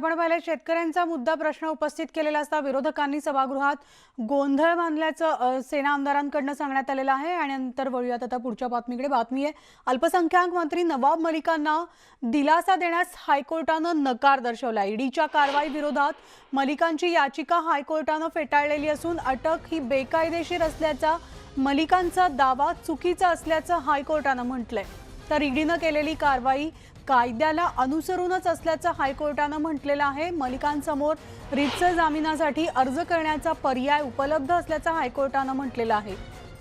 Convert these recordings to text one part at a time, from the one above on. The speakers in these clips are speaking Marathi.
आपण पाहिलं शेतकऱ्यांचा मुद्दा प्रश्न उपस्थित केलेला असता विरोधकांनी सभागृहात गोंधळ बांधल्याचं सेना आमदारांकडनं सांगण्यात आलेलं आहे आणि नंतर वळूयात आता पुढच्या बातमीकडे बातमी आहे अल्पसंख्याक मंत्री नवाब मलिकांना दिलासा देण्यास हायकोर्टानं नकार दर्शवला ईडीच्या कारवाई विरोधात मलिकांची याचिका हायकोर्टानं फेटाळलेली असून अटक ही बेकायदेशीर असल्याचा मलिकांचा दावा चुकीचा असल्याचं हायकोर्टानं म्हटलंय तर ईडीनं केलेली कारवाई कायद्याला अनुसरूनच असल्याचं हायकोर्टानं म्हटलेलं आहे. मलिकांसमोर रितसर जामिनासाठी अर्ज करण्याचा पर्याय उपलब्ध असल्याचं हायकोर्टानं म्हटलेलं आहे.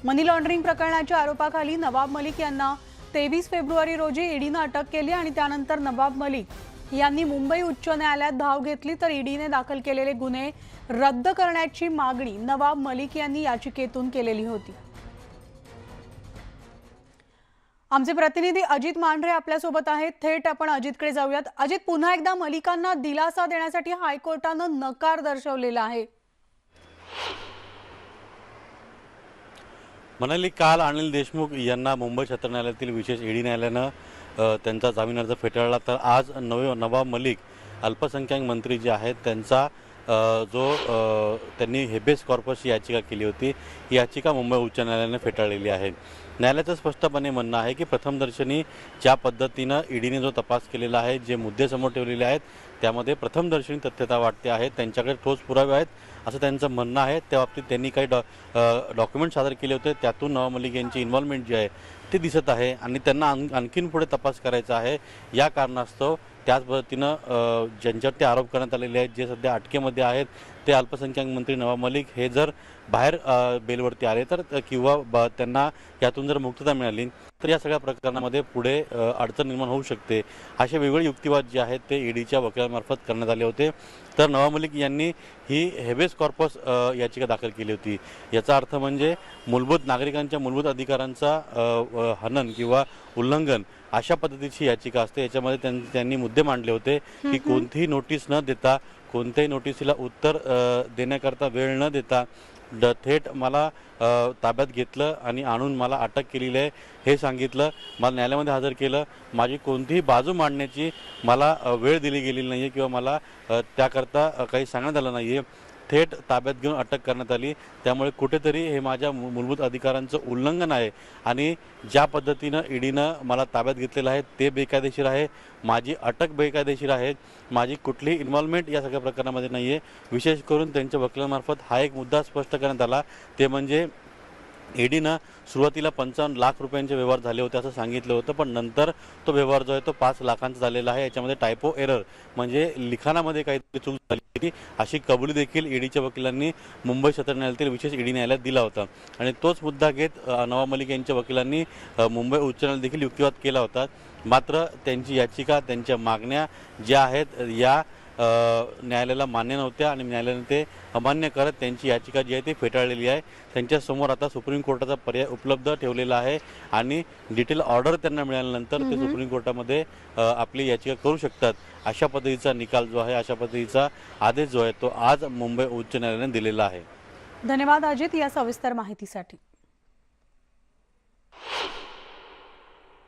मनी लॉन्ड्रिंग प्रकरणाच्या आरोपाखाली नवाब मलिक यांना तेवीस फेब्रुवारी रोजी ईडीनं अटक केली आणि त्यानंतर नवाब मलिक यांनी मुंबई उच्च न्यायालयात धाव घेतली तर ईडीने दाखल केलेले गुन्हे रद्द करण्याची मागणी नवाब मलिक यांनी याचिकेतून केलेली होती. आमचे प्रतिनिधी अजित मांढरे आपल्यासोबत आहेत. थेट आपण अजितकडे जाऊयात. अजित पुन्हा एकदा मलिकांना दिलासा देण्यासाठी हायकोर्टानं नकार दर्शवलेला आहे. म्हणाली काल अनिल देशमुख यांना मुंबई सत्र न्यायालयातील विशेष ईडी न्यायालयानं त्यांचा जामीन अर्ज फेटाळला. तर आज नवे नवाब मलिक अल्पसंख्याक मंत्री जे आहेत त्यांचा जो त्यांनी हेबेस कॉर्पसची याचिका केली होती ही याचिका मुंबई उच्च न्यायालयाने फेटाळलेली आहे. न्यायालयाचं स्पष्टपणे म्हणणं आहे की प्रथमदर्शनी ज्या पद्धतीनं ईडीने जो तपास केलेला आहे जे मुद्दे समोर ठेवलेले आहेत त्यामध्ये प्रथमदर्शनी तथ्यता वाटते आहे त्यांच्याकडे ठोस पुरावे आहेत असं त्यांचं म्हणणं आहे. त्या बाबतीत त्यांनी काही डॉ डॉक्युमेंट सादर केले होते. त्यातून नवा मलिक यांची इन्व्हॉल्वमेंट जी आहे ते दिसत आहे. आणि त्यांना आणखीन पुढे तपास करायचा आहे. या कारणास्तव त्याच पद्धतीनं ज्यांच्यावर ते आरोप करण्यात आलेले आहेत जे सध्या अटकेमध्ये आहेत ते अल्पसंख्याक मंत्री नवाब मलिक हे जर बाहेर बेलवरती आले तर किंवा ब- त्यांना यातून जर मुक्तता मिळाली तर या सगळ्या प्रकरणामध्ये पुढे अडचण निर्माण होऊ शकते. असे वेगवेगळे युक्तिवाद जे आहेत ते ईडीच्या वकिलांमार्फत करण्यात आले होते. तर नवाब मलिक यांनी ही हेबेस कॉर्पस याचिका दाखल केली होती. याचा अर्थ म्हणजे मूलभूत नागरिकांच्या मूलभूत अधिकारांचा हनन किंवा उल्लंघन अशा पद्धतीची याचिका असते. याच्यामध्ये त्यां- त्यांनी मुद्दे मांडले होते की कोणतीही नोटीस न देता कोणत्याही नोटिसीला उत्तर देण्याकरता वेळ न देता ड थेट मला ताब्यात घेतलं आणि आणून मला अटक केलेली आहे हे सांगितलं. मला न्यायालयामध्ये हजर केलं. माझी कोणतीही बाजू मांडण्याची मला वेळ दिली गेलेली नाही आहे किंवा मला त्याकरता काही सांगण्यात आलं नाही आहे थेट ताब्यात घेऊन अटक करण्यात आली. त्यामुळे कुठेतरी हे माझ्या मूलभूत अधिकारांचं उल्लंघन आहे. आणि ज्या पद्धतीनं ईडीनं मला ताब्यात घेतलेलं आहे ते बेकायदेशीर आहे. माझी अटक बेकायदेशीर आहे. माझी कुठलीही इन्व्हॉल्वमेंट या सगळ्या प्रकरणामध्ये नाही आहे विशेष करून त्यांच्या वकिलांमार्फत हा एक मुद्दा स्पष्ट करण्यात आला. ते म्हणजे ईडीनं सुरुवातीला पंचावन्न लाख रुपयांचे व्यवहार झाले होते असं सांगितलं होतं पण नंतर तो व्यवहार जो आहे तो पाच लाखांचा झालेला आहे. याच्यामध्ये टायपो एरर म्हणजे लिखाणामध्ये काहीतरी चूक झाली होती. अशी कबुली देखील ईडीच्या वकिलांनी मुंबई सत्र न्यायालयातील विशेष ईडी न्यायालयात दिला होता. आणि तोच मुद्दा घेत नवा नवाब मलिक यांच्या वकिलांनी मुंबई उच्च न्यायालयात देखील युक्तिवाद केला होता. मात्र त्यांची याचिका त्यांच्या मागण्या ज्या आहेत या न्यायालयाला मान्य नव्हत्या आणि न्यायालयाने ते अमान्य करत त्यांची याचिका जी आहे ती फेटाळलेली आहे. त्यांच्यासमोर आता सुप्रीम कोर्टाचा पर्याय उपलब्ध ठेवलेला आहे आणि डिटेल ऑर्डर त्यांना मिळाल्यानंतर ते सुप्रीम कोर्टामध्ये आपली याचिका करू शकतात. अशा पद्धतीचा निकाल जो आहे अशा पद्धतीचा आदेश जो आहे तो आज मुंबई उच्च न्यायालयाने दिलेला आहे. धन्यवाद अजित या सविस्तर माहितीसाठी.